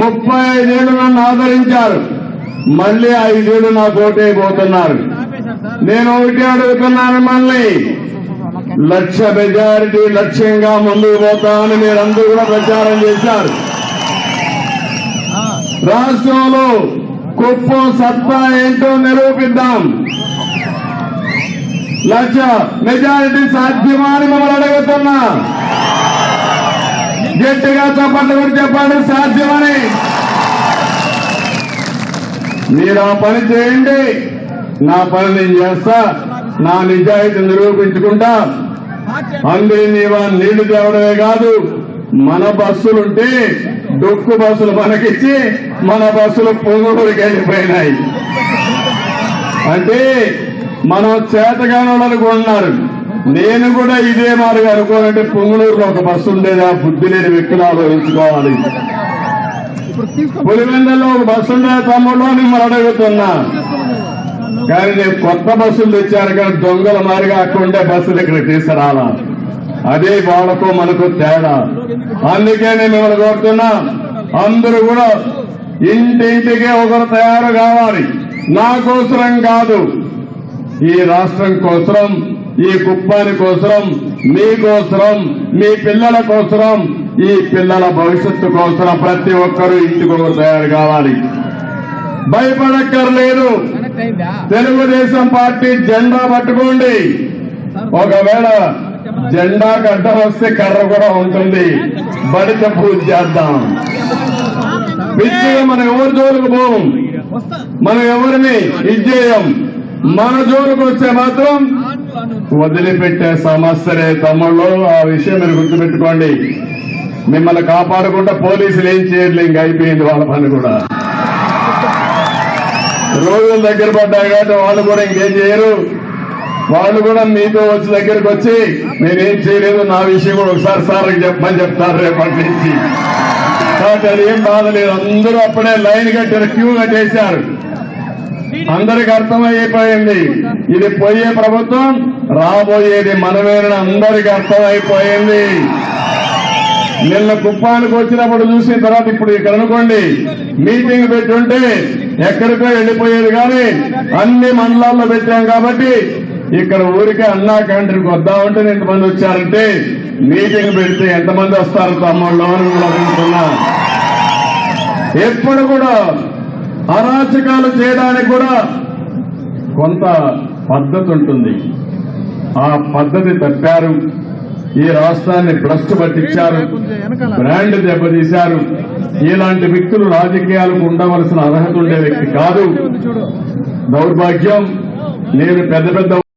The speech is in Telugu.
ముప్పై ఐదేళ్ళు నన్ను ఆదరించారు. మళ్ళీ ఐదేళ్ళు నా ఓటైపోతున్నారు నేను ఒకటి అడుగుతున్నాను మళ్ళీ. లక్ష మెజారిటీ లక్ష్యంగా ముందుకు పోతామని మీరందరూ కూడా ప్రచారం చేశారు. రాష్ట్రంలో కుప్పం సత్తా ఏంటో నిరూపిద్దాం. లక్ష మెజారిటీ సాధ్యమా అని మమ్మల్ని అడుగుతున్నా. గట్టిగా చప్పట్లు కూడా చెప్పండి సాధ్యమని. మీరు ఆ పని చేయండి. నా పని నేను చేస్తా. నా నిజాయితీ నిరూపించుకుంటా. అందరినీ వాళ్ళ నీళ్ళు తేవడమే కాదు మన బస్సులుంటే డొక్కు బస్సులు మనకిచ్చి మన బస్సులు పొంగూరుకి వెళ్ళిపోయినాయి. అంటే మనం చేతగాని వాళ్ళు నేను కూడా ఇదే మార్గం అనుకోనంటే పొంగులూరులో ఒక బస్సు ఉండేది ఆ బుద్ధి లేని వ్యక్తులు ఆలోచించుకోవాలి పులివెందల్లో ఒక బస్సు ఉండేది తమ్ముడు మిమ్మల్ని అడుగుతున్నా. కానీ నేను కొత్త బస్సులు తెచ్చాను కానీ దొంగల మారిగా అక్కడుండే బస్సులు ఇక్కడ తీసుకురాలా. అదే వాళ్ళకు మనకు తేడా. అందుకే నేను మిమ్మల్ని కోరుతున్నా అందరూ కూడా ఇంటింటికే ఒకరు తయారు కావాలి. నా కోసరం కాదు ఈ రాష్ట్రం కోసరం. ఈ కుప్పాని కోసరం మీ కోసరం మీ పిల్లల కోసరం ఈ పిల్లల భవిష్యత్తు కోసరం ప్రతి ఒక్కరూ ఇంటికొకరు తయారు కావాలి. భయపడక్కర్లేదు. తెలుగుదేశం పార్టీ జెండా పట్టుకోండి. ఒకవేళ జెండా గడ్డ వస్తే కర్ర కూడా ఉంటుంది. బడిత పూజ చేద్దాం. పిచ్చిగా మనం ఎవరి జోలికి పోం? మనం ఎవరిని? ఇచ్చేయం మన జోలికి వస్తే మాత్రం వదిలిపెట్టే సమస్యలే తమ్ముళ్ళు. ఆ విషయం మీరు గుర్తుపెట్టుకోండి. మిమ్మల్ని కాపాడకుండా పోలీసులు ఏం చేయట్లే ఇంక అయిపోయింది వాళ్ళ పని కూడా. రోజులు దగ్గర పడ్డాయి కాబట్టి వాళ్ళు కూడా ఇంకేం చేయరు. వాళ్ళు కూడా మీతో వచ్చి దగ్గరకు వచ్చి నేనేం చేయలేదు నా విషయం కూడా ఒకసారి సార్ చెప్పమని చెప్తారు రేపటి నుంచి. కాబట్టి అది ఏం బాధ లేదు అందరూ అప్పుడే లైన్ కట్టారు క్యూ కట్టేశారు. అందరికి అర్థమైపోయింది. ఇది పోయే ప్రభుత్వం రాబోయేది మనమేనని అందరికి అర్థమైపోయింది. నిన్న కుప్పానికి వచ్చినప్పుడు చూసిన తర్వాత ఇప్పుడు ఇక్కడ అనుకోండి మీటింగ్ పెట్టుంటే ఎక్కడికో వెళ్ళిపోయేది కానీ అన్ని మండలాల్లో పెట్టాం కాబట్టి ఇక్కడ ఊరికే అన్నా క్యాంటీన్కి వద్దామంటే ఎంతమంది వచ్చారంటే మీటింగ్ పెడితే ఎంతమంది వస్తారు తమ్ముళ్ళు అని కూడా ఎప్పుడు కూడా అరాచకాలు చేయడానికి కూడా కొంత పద్ధతి ఉంటుంది ఆ పద్ధతి తప్పారు. ఈ రాష్ట్రాన్ని భ్రష్టు పట్టించారు. బ్రాండ్ దెబ్బతీశారు. ఇలాంటి వ్యక్తులు రాజకీయాలకు ఉండవలసిన అర్హత ఉండే వ్యక్తి కాదు. దౌర్భాగ్యం. నేను పెద్ద పెద్ద